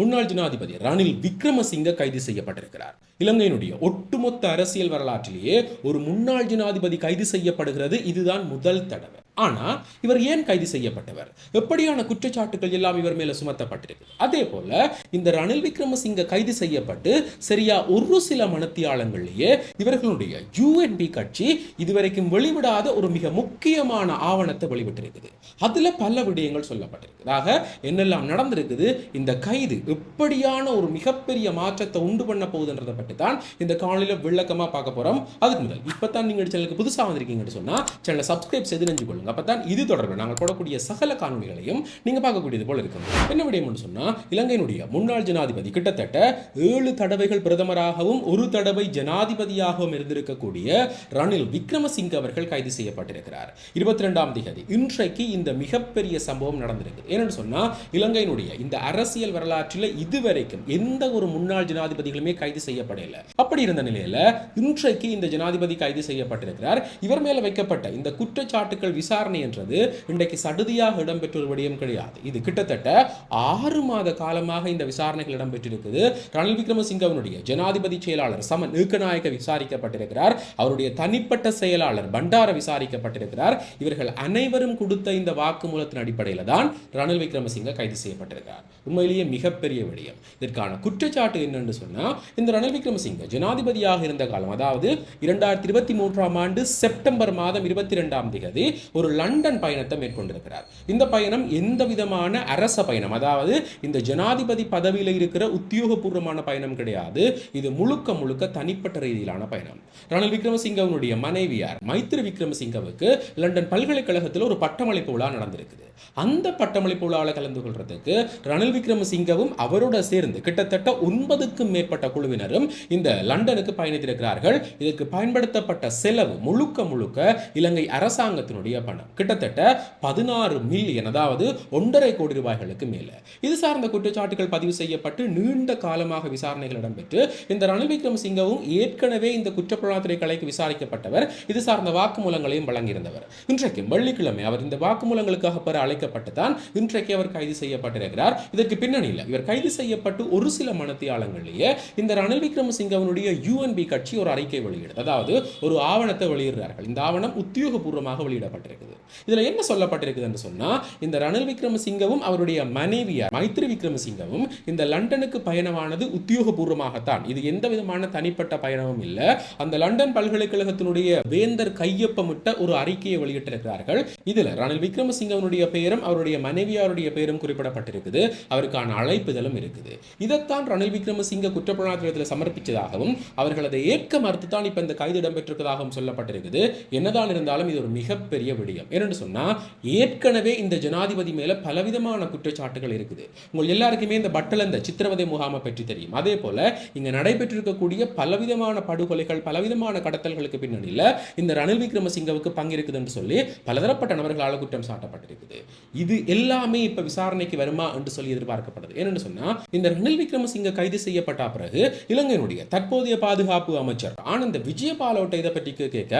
முன்னாள் ஜனாதிபதி ரணில் விக்ரமசிங்க கைது செய்யப்பட்டிருக்கிறார். இலங்கையினுடைய ஒட்டுமொத்த அரசியல் வரலாற்றிலேயே ஒரு முன்னாள் ஜனாதிபதி கைது செய்யப்படுகிறது. இதுதான் முதல் தடவை. ஆனா இவர் ஏன் கைது செய்யப்பட்டவர்? எப்படியான குற்றச்சாட்டுகள் எல்லாம் இவர் மேல சுமத்தப்பட்டிருக்கு அதே போல இந்த ரணில் விக்ரமசிங்க கைது செய்யப்பட்டு சரியா ஒரு சில மனத்தியாளங்களிலேயே இவர்களுடைய யூஎன்பி கட்சி இதுவரைக்கும் வெளிவிடாத ஒரு மிக முக்கியமான ஆவணத்தை வெளிவிட்டிருக்குது அதுல பல விடயங்கள் சொல்லப்பட்டிருக்கு ஆக என்னெல்லாம் நடந்திருக்குது? இந்த கைது எப்படியான ஒரு மிகப்பெரிய மாற்றத்தை உண்டு பண்ண போகுதுன்றதை பற்றி தான் இந்த காணொலியில விளக்கமா பார்க்க போறோம். அதுக்கு முதல் இப்பதான் நீங்க சேனலுக்கு புதுசா வந்திருக்கீங்கன்னு சொன்னா சேனலை சப்ஸ்கிரைப் செய்து நெஞ்சு கொள்ளுங்க அப்பதான் இது தொடர்பு. நாங்கள் போடக்கூடிய சகல காணொலிகளையும் நீங்கள் பார்க்கக்கூடியது போல இருக்கும் என்ன விடயம்னு சொன்னால் இலங்கையினுடைய முன்னாள் ஜனாதிபதி கிட்டத்தட்ட ஏழு தடவைகள் பிரதமராகவும் ஒரு தடவை ஜனாதிபதியாகவும் இருந்திருக்கக்கூடிய ரணில் விக்ரமசிங்க அவர்கள் கைது செய்யப்பட்டிருக்கிறார். இருபத்தி ரெண்டாம் தேதி. இன்றைக்கு இந்த மிகப்பெரிய சம்பவம் நடந்திருக்கு. ஏன்னு சொன்னால் இலங்கையினுடைய இந்த அரசியல் வரலாற்றில் இதுவரைக்கும் எந்த ஒரு முன்னாள் ஜனாதிபதிகளுமே கைது செய்யப்படல. அப்படி இருந்த நிலையில் இன்றைக்கு இந்த ஜனாதிபதி கைது செய்யப்பட்டிருக்கிறார். இவர் மேல வைக்கப்பட்ட இந்த குற்றச்சாட்டுகள் விசாரணை என்றது இன்றைக்கு சடுதியாக இடம்பெற்ற ஒரு விடயம் கிடையாது. இது கிட்டத்தட்ட ஆறு மாத காலமாக இந்த விசாரணைகள் இடம்பெற்றிருக்குது. ரணில் விக்ரமசிங்கவனுடைய ஜனாதிபதி செயலாளர் சமன் நீக்கநாயக்க விசாரிக்கப்பட்டிருக்கிறார். அவருடைய தனிப்பட்ட செயலாளர் பண்டார விசாரிக்கப்பட்டிருக்கிறார். இவர்கள் அனைவரும் கொடுத்த இந்த வாக்குமூலத்தின் அடிப்படையில் தான் ரணில் விக்ரமசிங்க கைது செய்யப்பட்டிருக்கிறார் உண்மையிலேயே மிகப்பெரிய விடயம். இதற்கான குற்றச்சாட்டு என்னன்னு சொன்னால் இந்த ரணில் விக்ரமசிங்க ஜனாதிபதியாக இருந்த காலம் அதாவது இரண்டாயிரத்தி இருபத்தி மூன்றாம் ஆண்டு செப்டம்பர் மாதம் இருபத்தி ரெண்டாம் தேதி ஒரு லண்டன் பயணத்தை மேற்கொண்டிருக்கிறார். இந்த பயணம் எந்த விதமான அரச பயணம்? அதாவது இந்த ஜனாதிபதி பதவியில் இருக்கிற உத்தியோகபூர்வமான பயணம் கிடையாது. இது முழுக்க முழுக்க தனிப்பட்ட ரீதியிலான பயணம். ரணில் விக்ரமசிங்கவனுடைய மனைவியார் மைத்ரி விக்ரமசிங்கவுக்கு லண்டன் பல்கலைக்கழகத்தில் ஒரு பட்டமளிப்பு விழா நடந்திருக்குது. அந்த பட்டமளிப்பு விழாவில் கலந்து கொள்றதுக்கு ரணில் விக்ரமசிங்கவும் அவரோட சேர்ந்து கிட்டத்தட்ட ஒன்பதுக்கும் மேற்பட்ட குழுவினரும் இந்த லண்டனுக்கு பயணித்திருக்கிறார்கள். இதற்கு பயன்படுத்தப்பட்ட செலவு முழுக்க முழுக்க இலங்கை அரசாங்கத்தினுடைய பணம். கிட்டத்தட்ட பதினாறு மில்லியன் அதாவது ஒன்றரை கோடி ரூபாய்களுக்கு மேலே. இது சார்ந்த குற்றச்சாட்டுகள் பதிவு செய்யப்பட்டு நீண்ட காலமாக விசாரணைகள் இடம்பெற்று இந்த ரணில் விக்ரமசிங்கவும் ஏற்கனவே இந்த குற்றப்புலனாத்துறை கலைக்கு விசாரிக்கப்பட்டவர். இது சார்ந்த வாக்குமூலங்களையும் வழங்கியிருந்தவர். இன்றைக்கு வெள்ளிக்கிழமை அவர் இந்த வாக்குமூலங்களுக்காக பெற அழைக்கப்பட்டுதான் இன்றைக்கு அவர் கைது செய்யப்பட்டிருக்கிறார். இதற்கு பின்னணியில் இவர் கைது செய்யப்பட்டு ஒரு சில மனத்தியாளங்களிலேயே இந்த ரணில் விக்ரமசிங்கவனுடைய யூஎன்பி கட்சி ஒரு அறிக்கை வெளியிடுது. அதாவது ஒரு ஆவணத்தை வெளியிடுறார்கள். இந்த ஆவணம் உத்தியோகபூர்வமாக வெளியிடப்பட்டிருக்குது. இதில் என்ன சொல்லப்பட்டிருக்குது என்று சொன்னால் இந்த ரணில் விக்ரமசிங்கவும் அவருடைய மனைவியார் மைத்ரி விக்ரமசிங்கவும் இந்த லண்டனுக்கு பயணமானது உத்தியோகபூர்வமாகத்தான். இது எந்த விதமான தனிப்பட்ட பயணமும் இல்லை. அந்த லண்டன் பல்கலைக்கழகத்தினுடைய வேந்தர் கையொப்பமிட்ட ஒரு அறிக்கையை வெளியிட்டிருக்கிறார்கள். இதில் ரணில் விக்ரமசிங்கவனுடைய பெயரும் அவருடைய மனைவியாருடைய பெயரும் குறிப்பிடப்பட்டிருக்குது. அவருக்கான அழைப்புதலும் இருக்குது. இதைத்தான் ரணில் விக்ரமசிங்க குற்றப்புலனாய்வு சமர்ப்பித்ததாகவும் அவர்கள் அதை ஏற்க மறுத்துத்தான் இப்போ இந்த கைது இடம்பெற்றிருக்கதாகவும் சொல்லப்பட்டிருக்குது. என்னதான் இருந்தாலும் இது ஒரு மிகப்பெரிய விடயம். என்னென்னு சொன்னால் ஏற்கனவே இந்த ஜனாதிபதி மேலே பலவிதமான குற்றச்சாட்டுகள் இருக்குது. உங்கள் எல்லாருக்குமே இந்த பட்டல இந்த சித்திரவதை முகாமை பற்றி தெரியும். அதே போல இங்கே நடைபெற்றிருக்கக்கூடிய பலவிதமான படுகொலைகள் பலவிதமான கடத்தல்களுக்கு பின்னணியில் இந்த ரணில் விக்ரமசிங்கவுக்கு பங்கிருக்குதுன்னு சொல்லி பலதரப்பட்ட நபர்களால் குற்றம் சாட்டப்பட்டிருக்குது. இது எல்லாமே இப்ப விசாரணைக்கு வருமா என்று சொல்லி எதிர்பார்க்கப்படுது. என்னன்னு சொன்னா இந்த ரணில் விக்ரமசிங்க கைது செய்யப்பட்ட பிறகு இலங்கையினுடைய தற்போதைய பாதுகாப்பு அமைச்சர் ஆனந்த விஜயபாலோட்ட இதை பற்றி கேட்க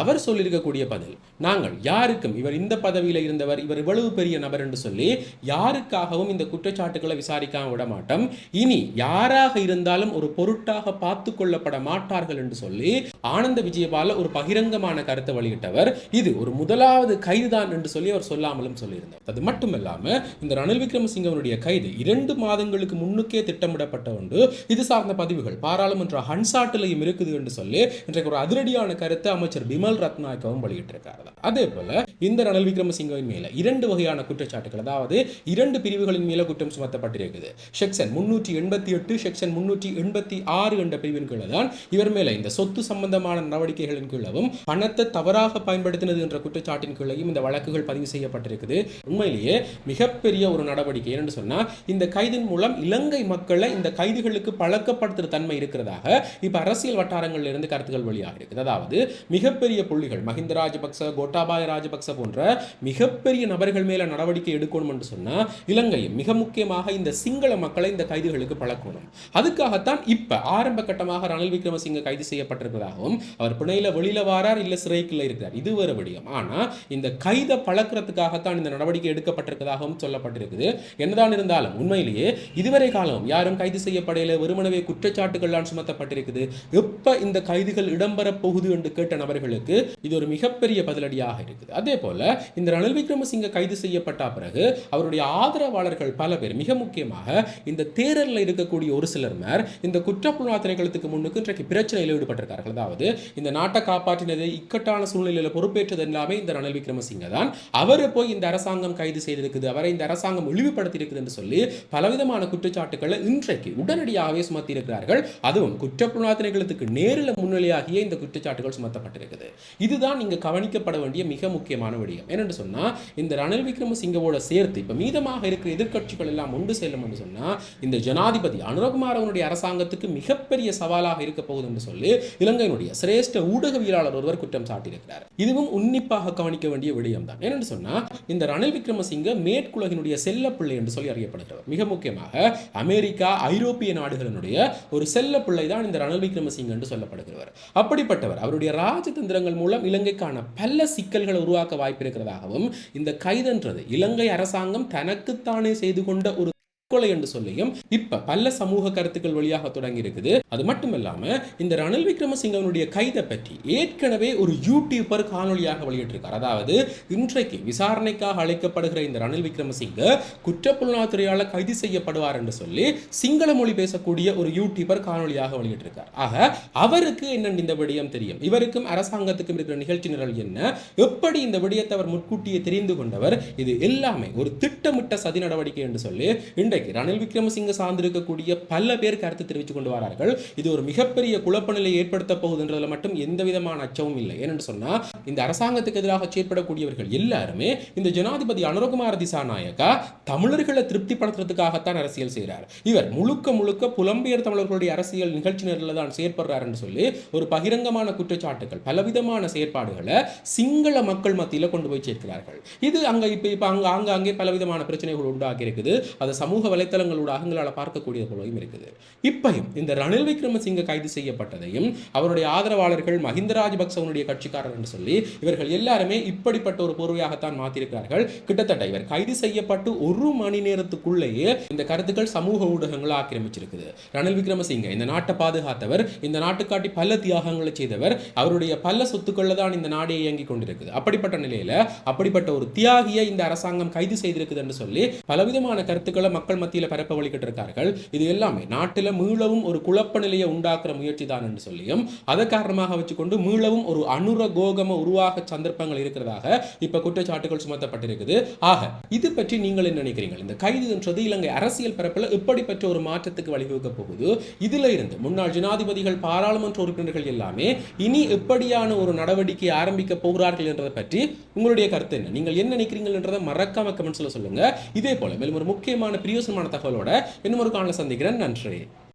அவர் சொல்லியிருக்கக்கூடிய பதில் நாங்கள் யாருக்கும் இவர் இந்த பதவியில் இருந்தவர் இவர் இவ்வளவு பெரிய நபர் என்று சொல்லி யாருக்காகவும் இந்த குற்றச்சாட்டுகளை விசாரிக்காம விட மாட்டோம். இனி யாராக இருந்தாலும் ஒரு பொருட்டாக பார்த்து கொள்ளப்பட மாட்டார்கள் என்று சொல்லி ஆனந்த விஜயபால ஒரு பகிரங்கமான கருத்தை வெளியிட்டவர். இது ஒரு முதலாவது கைதுதான் என்று சொல்லி அவர் சொல்லாமலும் சொல்லியிருந்தார் அது மட்டுமல்லாம இந்த ரணில் விக்ரமசிங்கவனுடைய கைது இரண்டு மாதங்களுக்கு முன்னுக்கே திட்டமிடப்பட்ட ஒன்று இது சார்ந்த பதிவுகள். பாராளுமன்ற ஹன்சாட்டிலையும் இருக்குது என்று சொல்லி இன்றைக்கு ஒரு அதிரடியான கருத்தை அமைச்சர் பிமல் ரத்நாயக்கவும் வெளியிட்டிருக்காரு அதே போல இந்த ரணில் விக்ரமசிங்கவின் மேல இரண்டு வகையான குற்றச்சாட்டுகள் அதாவது இரண்டு பிரிவுகளின் மேல குற்றம் சுமத்தப்பட்டிருக்குது. செக்ஷன் முன்னூற்றி எண்பத்தி எட்டு செக்ஷன் முன்னூற்றி எண்பத்தி ஆறு என்ற பிரிவின் கீழே தான் இவர் மேல இந்த சொத்து சம்பந்தமான நடவடிக்கைகளின் கீழவும் பணத்தை தவறாக பயன்படுத்தினது என்ற குற்றச்சாட்டின் கீழையும் இந்த வழக்குகள் பதிவு செய்யப்பட்டிருக்குது. உண்மையிலேயே மிகப்பெரிய ஒரு நடவடிக்கை. என்னன்னு சொன்னால் இந்த கைதின் மூலம் இலங்கை மக்களை இந்த கைதிகளுக்கு பழக்கப்படுத்துகிற தன்மை இருக்கிறதாக இப்போ அரசியல் வட்டாரங்களில் இருந்து கருத்துக்கள் வெளியாக இருக்குது. அதாவது மிகப்பெரிய புள்ளிகள் மஹிந்த ராஜபக்ச கோட்டாபாய ராஜபக்ச போன்ற மிகப்பெரிய நபர்கள் மேல நடவடிக்கை எடுக்கணும் என்று சொன்னால் இலங்கையும் மிக முக்கியமாக இந்த சிங்கள மக்களை இந்த கைதிகளுக்கு பழக்கணும். அதுக்காகத்தான் இப்போ ஆரம்ப கட்டமாக ரணில் விக்ரமசிங்க கைது செய்யப்பட்டிருப்பதாகவும் அவர் பிணையில வெளியில் வாரார் இல்லை சிறைக்குள்ளே இருக்கிறார். இது ஒரு விடயம். ஆனால் இந்த கைதை பழக்கிறதுக்காகத்தான் இந்த நடவடிக்கை எடுக்கப்பட்டிருப்பதாகவும் சொல்லப்பட்டிருக்குது. என்னதான் இருந்தாலும் உண்மையிலேயே இதுவரை காலம் யாரும் கைது செய்யப்படையில வெறுமனவே குற்றச்சாட்டுகள்லாம் சுமத்தப்பட்டிருக்குது. எப்ப இந்த கைதுகள் இடம்பெறப் போகுது என்று கேட்ட நபர்களுக்கு இது ஒரு மிகப்பெரிய பதிலடியாக இருக்குது. அதே போல இந்த ரணில் விக்ரமசிங்க கைது செய்யப்பட்ட பிறகு அவருடைய ஆதரவாளர்கள் பல பேர் மிக முக்கியமாக இந்த தேரரில் இருக்கக்கூடிய ஒரு சிலர் மேர் இந்த குற்றப்புலனா திணைக்களத்துக்கு முன்னுக்கு இன்றைக்கு பிரச்சனையில் ஈடுபட்டிருக்கார்கள். அதாவது இந்த நாட்டை காப்பாற்றினது இக்கட்டான சூழ்நிலையில் பொறுப்பேற்றது எல்லாமே இந்த ரணில் விக்ரமசிங்க தான். அவரை போய் இந்த அரசாங்கம் கைது செய்திருக்குது. அவரை இந்த அரசாங்கம் இழிவுபடுத்தியிருக்குது என்று சொல்லி பலவிதமான குற்றச்சாட்டுகளை இன்றைக்கு உடனடியாகவே சுமத்தியிருக்கிறார்கள். அதுவும் குற்றப்புலனா திணைக்களத்துக்கு நேரில் முன்னிலையாகிய இந்த குற்றச்சாட்டுகள் சுமத்தப்பட்டிருக்குது. இதுதான் இங்க கவனிக்கப்பட வேண்டிய மிக முக்கியமான விடயம். என்னென்று சொன்னால் இந்த ரணில் விக்ரமசிங்கவோட சேர்த்து இப்போ மீதமாக இருக்கிற எதிர்க்கட்சிகள் எல்லாம் ஒன்று செல்லும் என்று சொன்னால் இந்த ஜனாதிபதி அனுரகுமார் அவனுடைய அரசாங்கத்துக்கு மிகப்பெரிய சவாலாக இருக்க போகுது என்று சொல்லி இலங்கையினுடைய சிரேஷ்ட ஊடகவியலாளர் ஒருவர் குற்றம் சாட்டியிருக்கிறார். இதுவும் உன்னிப்பாக கவனிக்க வேண்டிய விடயம் தான் என்னென்னு சொன்னால் இந்த ரணில் விக்ரமசிங்க மேற்குலகினுடைய செல்லப்பிள்ளை என்று சொல்லி அறியப்படுகிறவர். மிக முக்கியமாக அமெரிக்கா ஐரோப்பிய நாடுகளினுடைய ஒரு செல்ல பிள்ளை தான் இந்த ரணில் விக்ரமசிங்க என்று சொல்லப்படுகிறவர். அப்படிப்பட்டவர் அவருடைய ராஜதந்திரங்கள் மூலம் இலங்கைக்கான பல சிக்கல்களை உருவாக்க வாய்ப்பு இருக்கிறதாகவும் இந்த கைதன்றது இலங்கை அரசாங்கம் தனக்குத்தானே செய்து கொண்ட ஒரு கொலை என்று சொல்லியும் இப்ப பல சமூக கருத்துக்கள் வழியாக தொடங்கி இருக்குது. அது மட்டுமல்லாம இந்த ரணில் விக்ரமசிங்கவனுடைய கைதை பற்றி ஏற்கனவே ஒரு யூடியூபர் காணொலியாக வெளியிட்டிருக்கார். அதாவது இன்றைக்கு விசாரணைக்காக அழைக்கப்படுகிற இந்த ரணில் விக்ரமசிங்க குற்றப்புலனாத்துறையால கைது செய்யப்படுவார் என்று சொல்லி சிங்கள மொழி பேசக்கூடிய ஒரு யூடியூபர் காணொலியாக வெளியிட்டிருக்கார். ஆக அவருக்கு என்ன இந்த விடயம் தெரியும்? இவருக்கும் அரசாங்கத்துக்கும் இருக்கிற நிகழ்ச்சி நிரல் என்ன? எப்படி இந்த விடயத்தை அவர் முன்கூட்டியே தெரிந்து கொண்டவர்? இது எல்லாமே ஒரு திட்டமிட்ட சதி நடவடிக்கை என்று சொல்லி இன்றைய இன்றைக்கு ரணில் விக்ரமசிங்க சார்ந்திருக்கக்கூடிய பல பேர் கருத்து தெரிவித்துக் கொண்டு வரார்கள். இது ஒரு மிகப்பெரிய குழப்ப நிலை ஏற்படுத்த போகுதுன்றதுல மட்டும் எந்த விதமான அச்சமும் இல்லை. ஏனென்று சொன்னா இந்த அரசாங்கத்துக்கு எதிராக செயற்படக்கூடியவர்கள் எல்லாருமே இந்த ஜனாதிபதி அனுரகுமார் திசாநாயக்கா தமிழர்களை திருப்திப்படுத்துறதுக்காகத்தான் அரசியல் செய்கிறார் இவர் முழுக்க முழுக்க புலம்பெயர் தமிழர்களுடைய அரசியல் நிகழ்ச்சி நிரலில் தான் செயற்படுறார் என்று சொல்லி ஒரு பகிரங்கமான குற்றச்சாட்டுகள் பலவிதமான செயற்பாடுகளை சிங்கள மக்கள் மத்தியில் கொண்டு போய் சேர்க்கிறார்கள். இது அங்கே இப்போ இப்போ அங்கே ஆங்காங்கே பலவிதமான பிரச்சனைகள் உண்டாகி இருக்குது அது சமூக வலைத்தளங்களூடாக எங்களால் பார்க்கக்கூடிய போலவும் இருக்குது. இப்பையும் இந்த ரணில் விக்ரமசிங்க கைது செய்யப்பட்டதையும் அவருடைய ஆதரவாளர்கள் மஹிந்த ராஜபக்சவனுடைய கட்சிக்காரர் என்று சொல்லி இவர்கள் எல்லாருமே இப்படிப்பட்ட ஒரு போர்வையாகத்தான் மாற்றிருக்கிறார்கள் கிட்டத்தட்ட இவர் கைது செய்யப்பட்டு ஒரு மணி நேரத்துக்குள்ளேயே இந்த கருத்துக்கள் சமூக ஊடகங்களை ஆக்கிரமிச்சிருக்குது. ரணில் விக்ரமசிங்க இந்த நாட்டை பாதுகாத்தவர் இந்த நாட்டுக்காட்டி பல தியாகங்களை செய்தவர் அவருடைய பல சொத்துக்களில் தான் இந்த நாடே இயங்கிக் கொண்டிருக்குது. அப்படிப்பட்ட நிலையில அப்படிப்பட்ட ஒரு தியாகியை இந்த அரசாங்கம் கைது செய்திருக்குது என்று சொல்லி பலவிதமான கருத்துக்களை மக்கள் மக்கள் மத்தியில் பரப்ப வழிகிட்டு இருக்கார்கள். இது எல்லாமே நாட்டில் மீளவும் ஒரு குழப்ப நிலையை உண்டாக்குற முயற்சி தான் என்று சொல்லியும் அதை காரணமாக வச்சுக்கொண்டு மீளவும் ஒரு அனுர கோகம உருவாக சந்தர்ப்பங்கள் இருக்கிறதாக இப்ப குற்றச்சாட்டுகள் சுமத்தப்பட்டிருக்குது. ஆக இது பற்றி நீங்கள் என்ன நினைக்கிறீங்க இந்த கைது என்றது இலங்கை அரசியல் பரப்பில் இப்படிப்பட்ட ஒரு மாற்றத்துக்கு வழிவகுக்க போகுது. இதுல இருந்து முன்னாள் ஜனாதிபதிகள் பாராளுமன்ற உறுப்பினர்கள் எல்லாமே இனி எப்படியான ஒரு நடவடிக்கை ஆரம்பிக்க போகிறார்கள் என்றதை பற்றி உங்களுடைய கருத்து என்ன? நீங்கள் என்ன நினைக்கிறீங்கன்றதை மறக்காம கமெண்ட்ஸ்ல சொல்லுங்க. இதே போல மேலும் ஒரு முக்கியமான பிரியோசனமான தகவலோட இன்னும் ஒரு காணல சந்திக்கிறேன். நன்றி.